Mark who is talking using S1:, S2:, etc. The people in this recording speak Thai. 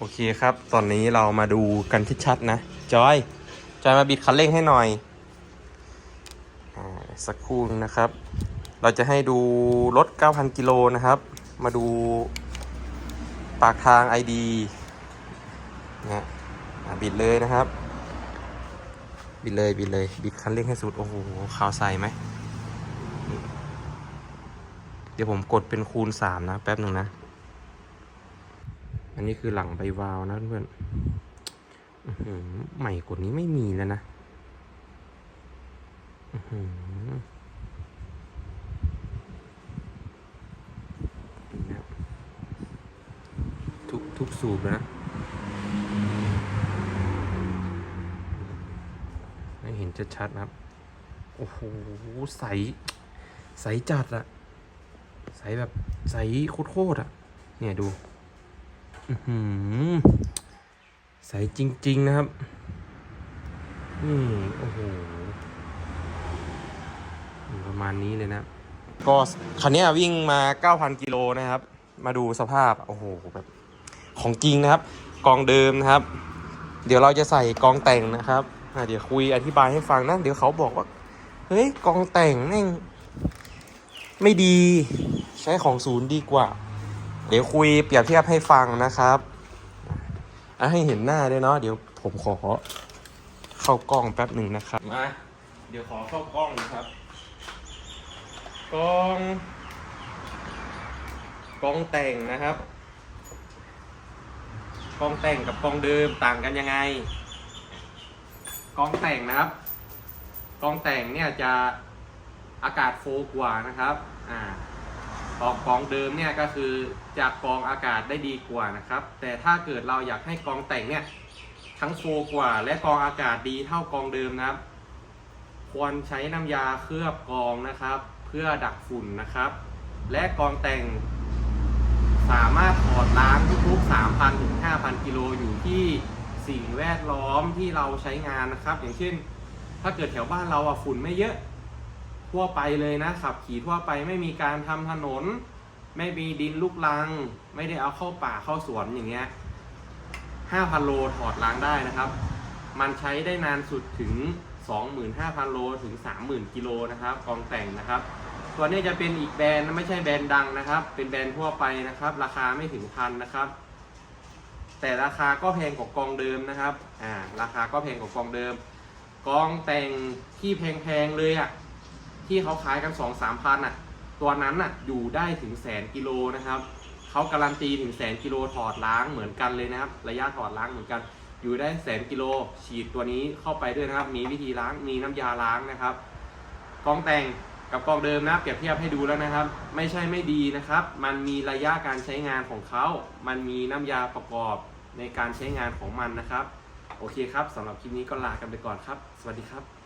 S1: โอเคครับ ตอนนี้เรามาดูกันชัดๆนะ จอย จอยมาบิดคันเร่งให้หน่อยอสักครู่นะครับ เราจะให้ดูรถ 9,000 กิโลนะครับ มาดูปากทาง ID นะบิดเลยนะครับ บิดเลย บิดเลย บิดคันเร่งให้สุด โอ้โหขาวใสไหม เดี๋ยวผมกดเป็นคูณ 3 นะ แป๊บหนึ่งนะ อันนี้คือหลังใบวาวนะเพื่อนใหม่กว่านี้ไม่มีแล้วนะทุกทุกสูบนะให้เห็นชัดๆนะครับ โอ้โห ใส ใสจัดอะใสแบบใสโคตรๆอะเนี่ยดู ใสจริง ๆ นะครับ อืมโอ้โห ประมาณนี้เลยนะ ก็คันนี้วิ่งมา 9,000 กิโลนะครับ มาดูสภาพ โอ้โห แบบ ของจริงนะครับ กองเดิมนะครับ เดี๋ยวเราจะใส่กองแต่งนะครับเดี๋ยวคุยอธิบายให้ฟังนะ เดี๋ยวเขาบอกว่า เฮ้ย กองแต่งแม่งไม่ดี ใช้ของศูนย์ดีกว่า เดี๋ยวคุยเปรียบเทียบให้ฟังนะครับอะให้เห็นหน้าด้วยเนาะเดี๋ยวผมขอเข้ากล้องแป๊บหนึ่งนะครับมาเดี๋ยวขอเข้ากล้องนะครับกล้องกล้องแต่งนะครับกล้องแต่งกับกล้องเดิมต่างกันยังไงกล้องแต่งนะครับกล้องแต่งเนี่ยจะอากาศโฟกว่านะครับ อ่า กองกองเดิมเนี่ยก็คือจะกรองอากาศได้ดีกว่านะครับ แต่ถ้าเกิดเราอยากให้กองแต่งเนี่ยทั้งโฟกว่า และกองอากาศดีเท่ากองเดิมนะครับ ควรใช้น้ำยาเคลือบกองนะครับ เพื่อดักฝุ่นนะครับ และกองแต่งสามารถถอดล้างทุกๆ 3,000 ถึง 5,000 กิโลอยู่ที่สิ่งแวดล้อมที่เราใช้งานนะครับ อย่างเช่น ถ้าเกิดแถวบ้านเราอะฝุ่นไม่เยอะ ทั่วไปเลยนะขับขี่ทั่วไปไม่มีการทำถนน ไม่มีดินลูกรัง ไม่ได้เอาเข้าป่าเข้าสวนอย่างเงี้ย5,000โลถอดล้างได้นะครับ มันใช้ได้นานสุดถึง 25,000 โลถึง 30,000 กิโลนะครับกองแต่งนะครับ ตัวนี้จะเป็นอีกแบรนด์ไม่ใช่แบรนด์ดังนะครับ เป็นแบรนด์ทั่วไปนะครับ ราคาไม่ถึงพันนะครับ แต่ราคาก็แพงกว่ากองเดิมนะครับอ่าราคาก็แพงกว่ากองเดิม กองแต่งที่แพงๆเลยอะ ที่เขาขายกันสองสามพันอะตัวนั้นอะอยู่ได้ถึงแสนกิโลนะครับเขาการันตีถึงแสนกิโลถอดล้างเหมือนกันเลยนะครับ ระยะถอดล้างเหมือนกัน อยู่ได้แสนกิโลฉีดตัวนี้เข้าไปด้วยนะครับ มีวิธีล้างมีน้ำยาล้างนะครับกองแต่งกับกองเดิมนะเปรียบเทียบให้ดูแล้วนะครับ ไม่ใช่ไม่ดีนะครับ มันมีระยะการใช้งานของเขา มันมีน้ำยาประกอบในการใช้งานของมันนะครับ โอเคครับสำหรับคลิปนี้ก็ลากันไปก่อนครับ สวัสดีครับ